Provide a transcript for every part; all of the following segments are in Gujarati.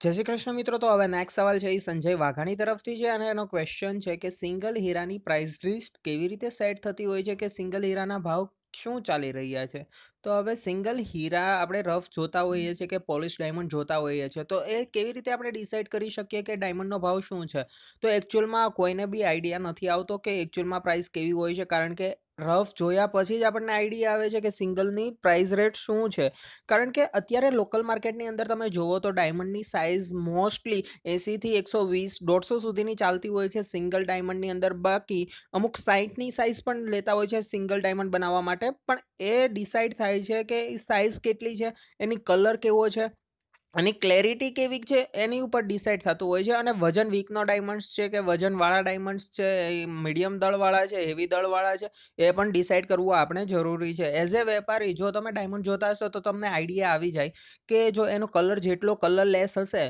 જય શ્રી કૃષ્ણ મિત્રો, તો હવે નેક્સ્ટ સવાલ છે એ સંજય વાઘાણી તરફથી છે અને એનો ક્વેશ્ચન છે કે સિંગલ હીરાની પ્રાઇસ લિસ્ટ કેવી રીતે સેટ થતી હોય છે કે સિંગલ હીરાના ભાવ શું ચાલી રહ્યા છે? તો હવે સિંગલ હીરા આપણે રફ જોતા હોઈએ છીએ કે પોલિશ ડાયમંડ જોતા હોઈએ છીએ, તો એ કેવી રીતે આપણે ડિસાઇડ કરી શકીએ કે ડાયમંડનો ભાવ શું છે? તો એકચ્યુઅલમાં કોઈને બી આઈડિયા નથી આવતો કે એકચ્યુઅલમાં પ્રાઇસ કેવી હોય છે, કારણ કે રફ જોયા પછી જ આપણને આઈડિયા આવે છે કે સિંગલની પ્રાઇસ રેટ શું છે. કારણ કે અત્યારે લોકલ માર્કેટની અંદર તમે જુઓ તો ડાયમંડની સાઇઝ મોસ્ટલી એંસીથી એકસો વીસ, દોઢસો સુધીની ચાલતી હોય છે સિંગલ ડાયમંડની અંદર. બાકી અમુક સાઈઠની સાઇઝ પણ લેતા હોય છે સિંગલ ડાયમંડ બનાવવા માટે. પણ એ ડિસાઇડ થાય છે કે સાઇઝ કેટલી છે, એની કલર કેવો છે. અને ક્લેરિટી કેવી છે, એની ઉપર ડિસાઇડ થતું હોય છે અને વજન વીકનો ડાયમંડ્સ છે કે વજનવાળા ડાયમંડ્સ છે મીડિયમ દળવાળા છે હેવી દળવાળા છે, એ પણ ડિસાઇડ કરવું આપણે જરૂરી છે. એઝ એ વેપારી, જો તમે ડાયમંડ જોતા હશો તો તમને આઈડિયા આવી જાય કે જો એનો કલર જેટલો કલર લેસ હશે,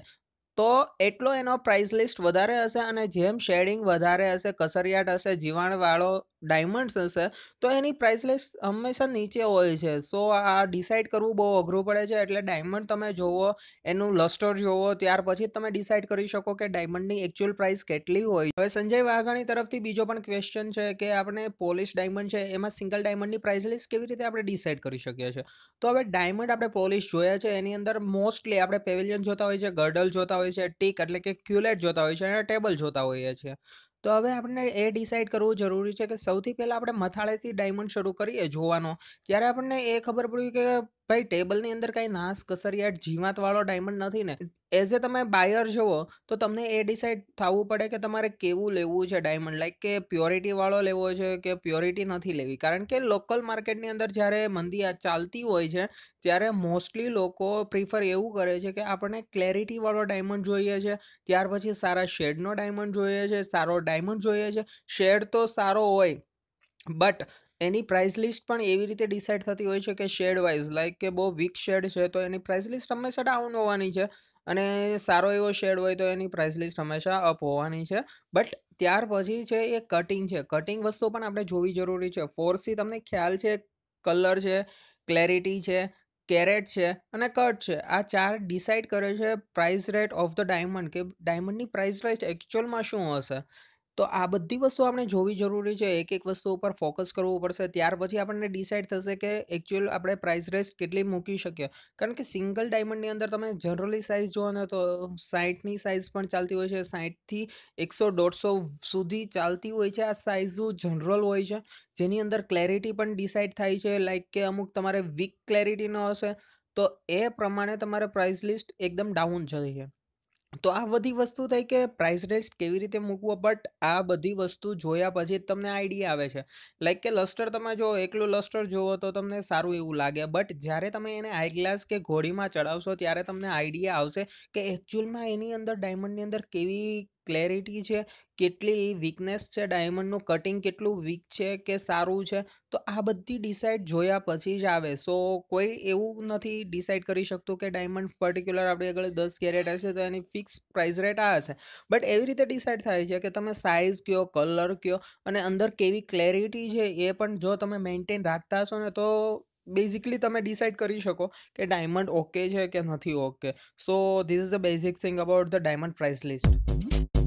તો એટલો એનો પ્રાઇસ લિસ્ટ વધારે હશે અને જેમ શેડિંગ વધારે હશે, કસરિયાટ હશે, જીવાણવાળો ડાયમંડ્સ હશે, તો એની પ્રાઇસ હંમેશા નીચે હોય છે. સો આ ડિસાઇડ કરવું બહુ અઘરું પડે છે, એટલે ડાયમંડ તમે જોવો, એનું લસ્ટર જોવો, ત્યાર પછી તમે ડિસાઇડ કરી શકો કે ડાયમંડની એકચ્યુઅલ પ્રાઇસ કેટલી હોય. હવે સંજય વાઘાણી તરફથી બીજો પણ ક્વેશ્ચન છે કે આપણે પોલિશ ડાયમંડ છે, એમાં સિંગલ ડાયમંડની પ્રાઇસ કેવી રીતે આપણે ડિસાઇડ કરી શકીએ છીએ? તો હવે ડાયમંડ આપણે પોલિશ જોયા છે, એની અંદર મોસ્ટલી આપણે પેવેલિયન જોતા હોય છે, ગર્ડલ જોતા હોય છે, ટીક એટલે કે ક્યુલેટ જોતા હોય છે અને ટેબલ જોતા હોઈએ છીએ. તો હવે આપણે એ ડિસાઇડ કરવું જરૂરી છે કે સૌથી પહેલાં આપણે મથાળેથી ડાયમંડ શરૂ કરીએ જોવાનો. ત્યારે આપણને એ ખબર પડી કે ભાઈ, ટેબલની અંદર કાંઈ નાશ, કસરિયાટ, જીવાતવાળો ડાયમંડ નથી ને. એઝ એ તમે બાયર જુઓ, તો તમને એ ડિસાઇડ થવું પડે કે તમારે કેવું લેવું છે ડાયમંડ લાઈક કે પ્યોરિટીવાળો લેવો છે કે પ્યોરિટી નથી લેવી. કારણ કે લોકલ માર્કેટની અંદર જ્યારે મંદી ચાલતી હોય છે, ત્યારે મોસ્ટલી લોકો પ્રિફર એવું કરે છે કે આપણને ક્લેરિટીવાળો ડાયમંડ જોઈએ છે, ત્યાર પછી સારા શેડનો ડાયમંડ જોઈએ છે, સારો ડાયમંડ જોઈએ છે. શેડ તો સારો હોય બટ એની પ્રાઇસ લિસ્ટ પણ એવી રીતે ડિસાઇડ થતી હોય છે કે શેડ વાઇઝ લાઈક કે બહુ વીક શેડ છે, તો એની પ્રાઇસ લિસ્ટ હંમેશા ડાઉન હોવાની છે. અને સારો એવો શેડ હોય તો એની પ્રાઇસ લિસ્ટ હંમેશા અપ હોવાની છે. બટ ત્યાર પછી છે એ કટિંગ છે. કટિંગ વસ્તુ પણ આપણે જોવી જરૂરી છે. ફોરસી તમને ખ્યાલ છે કલર છે ક્લેરિટી છે કેરેટ છે અને કટ છે. આ ચાર ડિસાઇડ કરે છે price rate of the diamond કે ડાયમંડની પ્રાઇસ રેટ એકચ્યુઅલમાં શું હશે? તો આ બધી વસ્તુ આપણે જોવી જરૂરી છે. એક એક વસ્તુ ઉપર ફોકસ કરવું પડશે. ત્યાર પછી આપણને ડિસાઇડ થશે કે એકચ્યુઅલ આપણે પ્રાઇસ રેસ કેટલી મૂકી શકીએ. કારણ કે સિંગલ ડાયમંડની અંદર તમે જનરલી સાઇઝ જુઓ ને તો સાઠની સાઇઝ પણ ચાલતી હોય છે. સાઠથી એકસો દોઢસો સુધી ચાલતી હોય છે. આ સાઇઝો જનરલ હોય છે. જેની અંદર ક્લેરિટી પણ ડિસાઇડ થાય છે. લાઈક કે અમુક તમારે વીક ક્લેરિટીનો હશે તો એ પ્રમાણે તમારે પ્રાઇસ લિસ્ટ એકદમ ડાઉન જશે તો આ બધી વસ્તુ થઈ કે પ્રાઇસ રેસ્ટ કેવી રીતે મૂકવો? બટ આ બધી વસ્તુ જોયા પછી તમને આઈડિયા આવે છે. લાઈક કે લસ્ટર તમે જો એકલું લસ્ટર જુઓ તો તમને સારું એવું લાગે. બટ જ્યારે તમે એને આઈ ગ્લાસ કે ઘોડીમાં ચડાવશો ત્યારે તમને આઈડિયા આવશે કે એકચ્યુઅલમાં એની અંદર ડાયમંડની અંદર કેવી ક્લેરિટી છે? કેટલી વીકનેસ છે ડાયમંડનું કટિંગ કેટલું વીક છે કે સારું છે, તો આ બધી ડિસાઇડ જોયા પછી જ આવે. સો કોઈ એવું નથી ડિસાઇડ કરી શકતું કે ડાયમંડ પર્ટિક્યુલર આપણી આગળ દસ કેરેટ હશે તો એની ફિક્સ પ્રાઇસ રેટ આ હશે. બટ એવી રીતે ડિસાઇડ થાય છે કે તમે સાઇઝ કયો કલર કયો અને અંદર કેવી ક્લેરિટી છે એ પણ જો તમે મેન્ટેન રાખતા હશો ને તો બેઝિકલી તમે ડિસાઇડ કરી શકો કે ડાયમંડ ઓકે છે કે નથી okay so this is the basic thing about the diamond price list